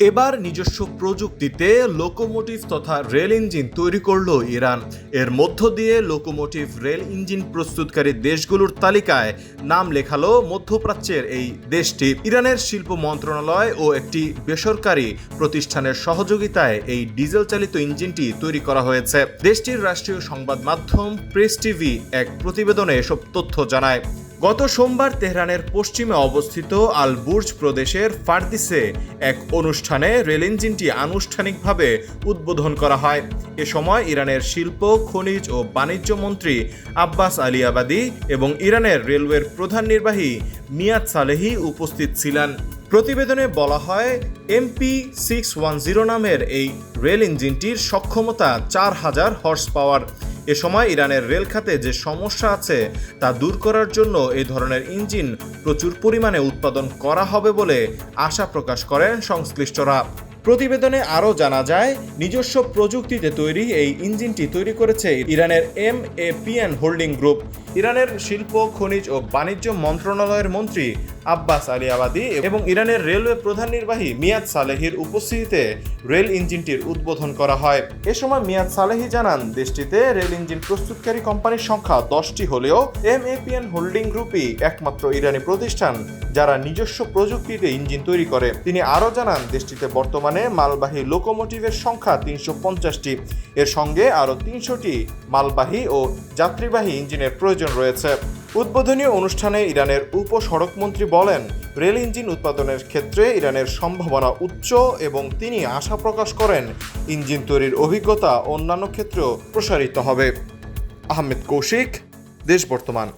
এবার নিজস্ব প্রযুক্তিতে লোকোমোটিভ তথা রেল ইঞ্জিন তৈরি করল ইরান। এর মধ্য দিয়ে লোকোমোটিভ রেল ইঞ্জিন প্রস্তুতকারী দেশগুলোর তালিকায় নাম লেখালো মধ্যপ্রাচ্যের এই দেশটি। ইরানের শিল্প মন্ত্রণালয় ও একটি বেসরকারি প্রতিষ্ঠানের সহযোগিতায় এই ডিজেল চালিত ইঞ্জিনটি তৈরি করা হয়েছে। দেশটির রাষ্ট্রীয় সংবাদ মাধ্যম প্রেস টিভি এক প্রতিবেদনে এসব তথ্য জানায়। গত সোমবার তেহরানের পশ্চিমে অবস্থিত আল বুর্জ প্রদেশের ফার্দিসে এক অনুষ্ঠানে রেল ইঞ্জিনটি আনুষ্ঠানিকভাবে উদ্বোধন করা হয়। এ সময় ইরানের শিল্প, খনিজ ও বাণিজ্য মন্ত্রী আব্বাস আলী আবাদি এবং ইরানের রেলওয়ের প্রধান নির্বাহী মিয়াদ সালেহি উপস্থিত ছিলেন। প্রতিবেদনে বলা হয়, এমপি সিক্স ওয়ান জিরো নামের এই রেল ইঞ্জিনটির সক্ষমতা চার হাজার হর্স পাওয়ার। এ সময় ইরানের রেল খাতে যে সমস্যা আছে তা দূর করার জন্য এই ধরনের ইঞ্জিন প্রচুর পরিমাণে উৎপাদন করা হবে বলে আশা প্রকাশ করেন সংশ্লিষ্টরা। প্রতিবেদনে আরও জানা যায়, নিজস্ব প্রযুক্তিতে তৈরি এই ইঞ্জিনটি তৈরি করেছে ইরানের M A PN holding group. ইরানের শিল্প, খনিজ ও বাণিজ্য মন্ত্রণালয়ের মন্ত্রী আব্বাস আলী আবাদি এবং ইরানের রেলওয়ে প্রধান নির্বাহী মিয়াদ সালেহির উপস্থিতিতে রেল ইঞ্জিনটির উদ্বোধন করা হয়। এ সময় মিয়াদ সালেহি জানান, দেশটিতে রেল ইঞ্জিন প্রস্তুতকারী কোম্পানির সংখ্যা দশটি হলেও এম এপিএন হোল্ডিং গ্রুপই একমাত্র ইরানি প্রতিষ্ঠান যারা নিজস্ব প্রযুক্তিতে ইঞ্জিন তৈরি করে। তিনি আরও জানান, দেশটিতে বর্তমানে মালবাহী লোকোমোটিভের সংখ্যা তিনশো পঞ্চাশটি। এর সঙ্গে আরও তিনশোটি মালবাহী ও যাত্রীবাহী ইঞ্জিনের প্রয়োজন রয়েছে। উদ্বোধনী অনুষ্ঠানে ইরানের উপ উপসড়কমন্ত্রী বলেন, রেল ইঞ্জিন উৎপাদনের ক্ষেত্রে ইরানের সম্ভাবনা উচ্চ এবং তিনি আশা প্রকাশ করেন, ইঞ্জিন তৈরির অভিজ্ঞতা অন্যান্য ক্ষেত্রেও প্রসারিত হবে। আহমেদ কৌশিক, দেশ বর্তমান।